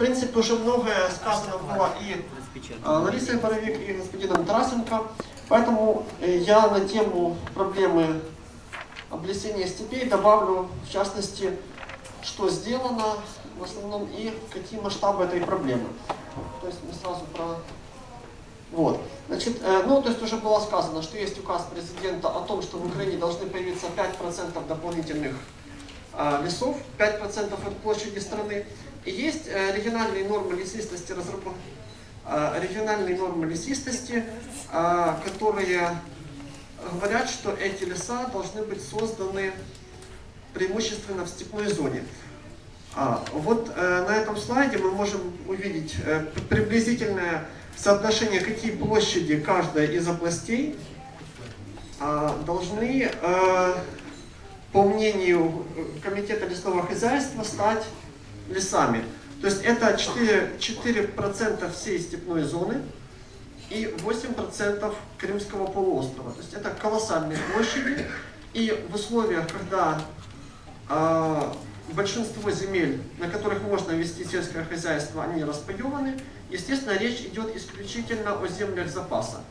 принципе, уже многое сказано было и Ларисой Боровик, и господином Тарасенко. Поэтому я на тему проблемы облесения степей добавлю, в частности, что сделано в основном и какие масштабы этой проблемы. То есть мы сразу про... Вот. Значит, э, ну, то есть уже было сказано, что есть указ президента о том, что в Украине должны появиться 5% дополнительных э, лесов, 5% от площади страны. Есть э, региональные нормы лесистости, разработ... э, региональные нормы лесистости, э, которые говорят, что эти леса должны быть созданы преимущественно в степной зоне. А, вот э, на этом слайде мы можем увидеть э, приблизительное соотношение, какие площади каждая из областей э, должны, э, по мнению Комитета лесного хозяйства, стать лесами. То есть это 4%, 4 всей степной зоны и 8% Крымского полуострова. То есть это колоссальные площади. И в условиях, когда э, большинство земель, на которых можно вести сельское хозяйство, они распаеваны. Естественно, речь идет исключительно о землях запаса.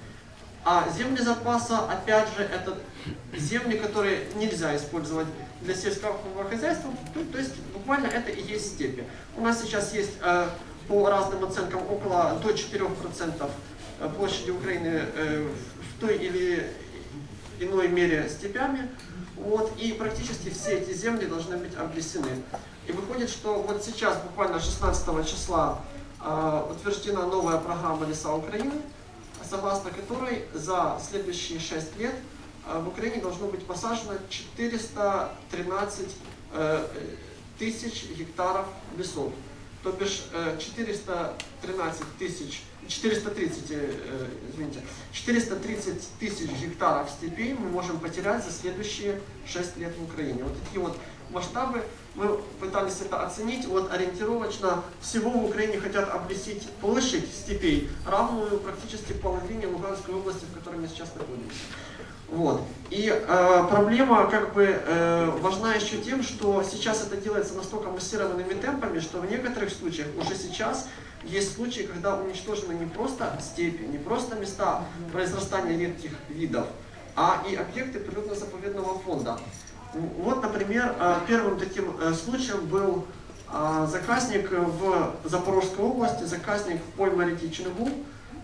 А земли запаса, опять же, это земли, которые нельзя использовать для сельского хозяйства, то, то есть буквально это и есть степи. У нас сейчас есть э, по разным оценкам около до 4% площади Украины э, в той или иной мере степями. Вот, и практически все эти земли должны быть облесены. И выходит, что вот сейчас, буквально 16 числа, э, утверждена новая программа «Леса Украины», согласно которой за следующие 6 лет э, в Украине должно быть посажено 413 э, тысяч гектаров лесов. То бишь э, 413 тысяч 430, э, извините, 430 тысяч гектаров степей мы можем потерять за следующие 6 лет в Украине. Вот такие вот масштабы. Мы пытались это оценить. Вот ориентировочно всего в Украине хотят облесить площадь степей, равную практически половине Луганской области, в которой мы сейчас находимся. Вот. И э, проблема как бы э, важна еще тем, что сейчас это делается настолько массированными темпами, что в некоторых случаях уже сейчас есть случаи, когда уничтожены не просто степи, не просто места произрастания редких видов, а и объекты природно-заповедного фонда. Вот, например, э, первым таким э, случаем был э, заказник в Запорожской области, заказник в пойме реки Чингу.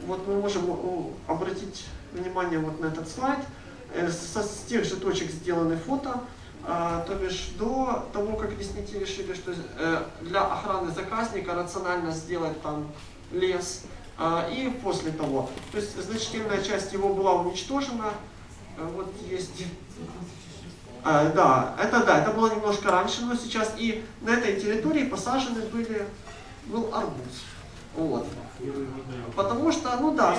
Вот мы можем обратить внимание вот на этот слайд. С тех же точек сделаны фото. То бишь до того, как лесники решили, что для охраны заказника рационально сделать там лес, и после того. То есть значительная часть его была уничтожена. Вот есть... А, да, это да, это было немножко раньше, но сейчас и на этой территории посажены были, был арбуз. Вот. Потому что, ну да,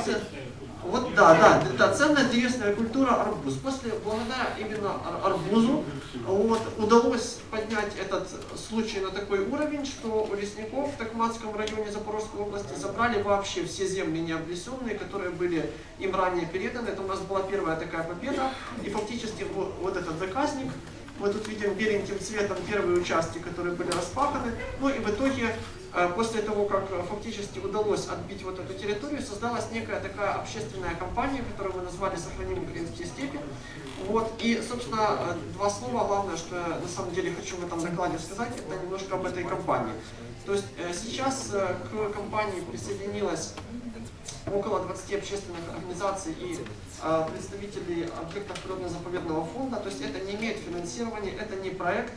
вот да, да, да, ценная древесная культура арбуз. После, благодаря именно арбузу, вот, удалось поднять этот случай на такой уровень, что у лесников в Токматском районе Запорожской области забрали вообще все земли необнесенные, которые были им ранее переданы. Это у нас была первая такая победа. И фактически вот, вот этот заказник, мы тут видим беленьким цветом первые участки, которые были распаханы. Ну и в итоге после того, как э, фактически удалось отбить вот эту территорию, создалась некая такая общественная компания, которую мы назвали «Сохраним украинские степи». Вот, и, собственно, э, два слова, главное, что я на самом деле хочу в этом докладе сказать, это немножко об этой компании. То есть сейчас к компании присоединилось около 20 общественных организаций и представителей объектов природно-заповедного фонда. То есть это не имеет финансирования, это не проект,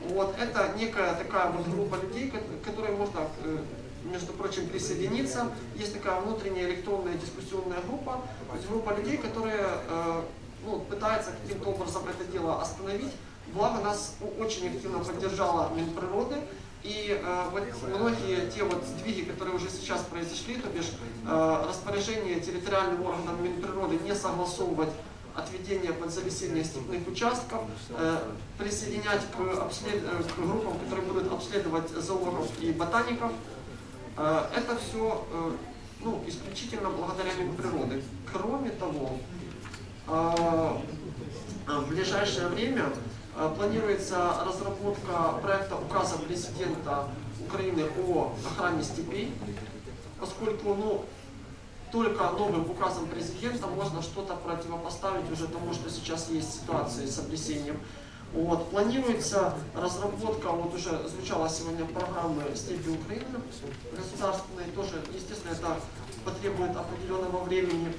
вот, это некая такая вот группа людей, к которой можно, э, между прочим, присоединиться. Есть такая внутренняя электронная дискуссионная группа, то есть группа людей, которые э, ну, пытаются каким-то образом это дело остановить. Благо нас очень активно поддержала Минприроды, и э, вот многие те вот сдвиги, которые уже сейчас произошли, то бишь э, распоряжение территориальным органам Минприроды не согласовывать отведения под залесение степных участков, э, присоединять к, обслед... Э, к группам, которые будут обследовать зоологов и ботаников. Э, это все ну, исключительно благодаря природы. Кроме того, в ближайшее время планируется разработка проекта указа президента Украины о охране степей, поскольку ну, только новым указом президента можно что-то противопоставить уже тому, что сейчас есть ситуации с облесением. Вот. Планируется разработка, вот уже звучала сегодня программы степи Украины государственной, тоже, естественно, это потребует определенного времени.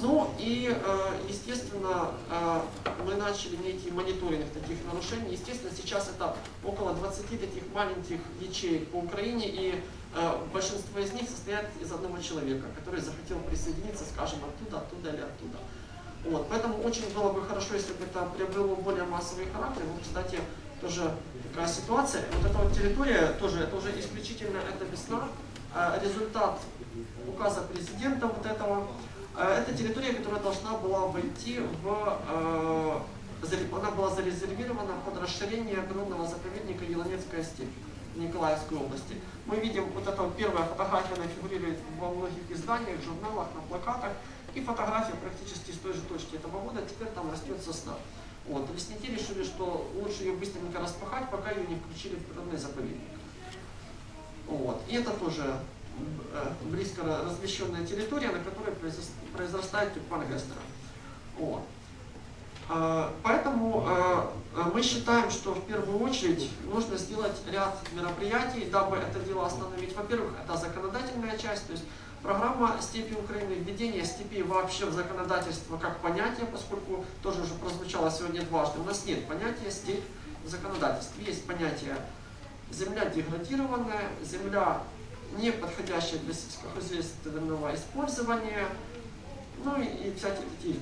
Ну и, э, естественно, э, мы начали некий мониторинг таких нарушений. Естественно, сейчас это около 20 таких маленьких ячеек по Украине, и э, большинство из них состоят из одного человека, который захотел присоединиться, скажем, оттуда, оттуда или оттуда. Вот, поэтому очень было бы хорошо, если бы это приобрело более массовый характер. Вот, кстати, тоже такая ситуация. Вот эта вот территория тоже, это уже исключительно это весна. Результат указа президента вот этого Э, это территория, которая должна была войти в... Э, она была зарезервирована под расширение огромного заповедника Елонецкая степь Николаевской области. Мы видим, вот эта первая фотография, она фигурирует во многих изданиях, журналах, на плакатах. И фотография практически с той же точки этого года, теперь там растет сосна. Вот. Лесники решили, что лучше ее быстренько распахать, пока ее не включили в природный заповедник. Вот. И это тоже Э, близко размещенная территория, на которой произрастает тюльпан. Вот. Э, поэтому э, мы считаем, что в первую очередь нужно сделать ряд мероприятий, дабы это дело остановить. Во-первых, это законодательная часть, то есть программа степи Украины, введение степи вообще в законодательство как понятие, поскольку тоже уже прозвучало сегодня дважды. У нас нет понятия степь в законодательстве. Есть понятие земля деградированная, земля не подходящие для сельскохозяйственного использования, ну и всякие такие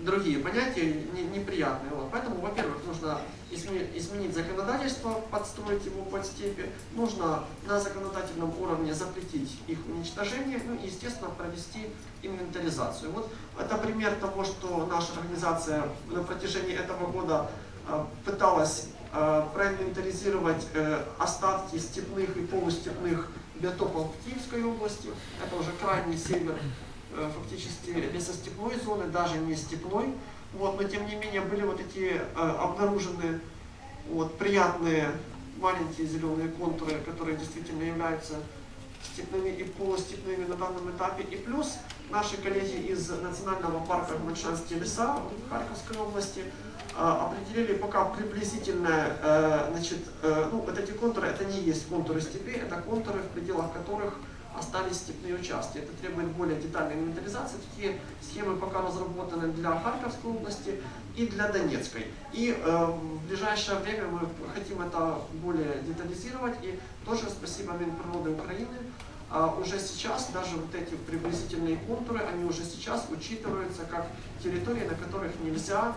другие понятия не, неприятные. Вот. Поэтому, во-первых, нужно изменить, законодательство, подстроить его под степи, нужно на законодательном уровне запретить их уничтожение, ну и, естественно, провести инвентаризацию. Вот это пример того, что наша организация на протяжении этого года э, пыталась э, проинвентаризировать э, остатки степных и полустепных биотопов Киевской области, это уже крайний север фактически лесостепной зоны, даже не степной. Вот, но тем не менее были вот эти э, обнаружены вот, приятные маленькие зеленые контуры, которые действительно являются степными и полустепными на данном этапе. И плюс наши коллеги из Национального парка Гмельчанские леса в Харьковской области а, определили пока приблизительно, э, значит, э, ну, вот эти контуры, это не есть контуры степи, это контуры, в пределах которых остались степные участки. Это требует более детальной инвентаризации. Такие схемы пока разработаны для Харьковской области и для Донецкой. И э, в ближайшее время мы хотим это более детализировать. И тоже спасибо Минприроды Украины. А уже сейчас даже вот эти приблизительные контуры, они уже сейчас учитываются как территории, на которых нельзя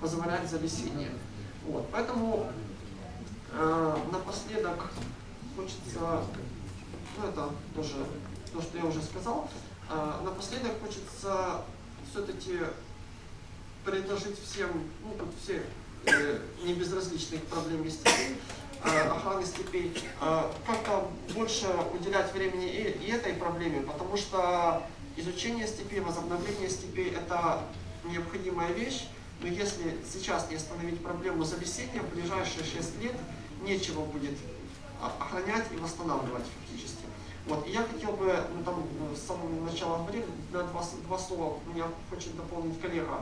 позволять залесение. Вот. Поэтому э, напоследок хочется, ну это тоже то, что я уже сказал, э, напоследок хочется все-таки предложить всем, ну тут все э, не безразличных проблем степей, э, охраны степей, э, как-то больше уделять времени и, и этой проблеме, потому что изучение степей, возобновление степей это необходимая вещь, но если сейчас не остановить проблему залесения, в ближайшие 6 лет нечего будет охранять и восстанавливать фактически. Вот. И я хотел бы, ну, там э, с самого начала говорили, на два, два слова меня хочет дополнить коллега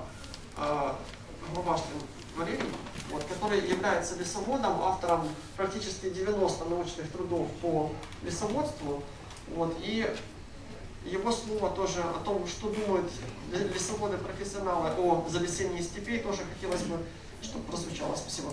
э, Главашкин Валерий, вот, который является лесоводом, автором практически 90 научных трудов по лесоводству. Вот, и его слово тоже о том, что думают лесоводы-профессионалы о залесении степей, тоже хотелось бы, чтобы прозвучало. Спасибо.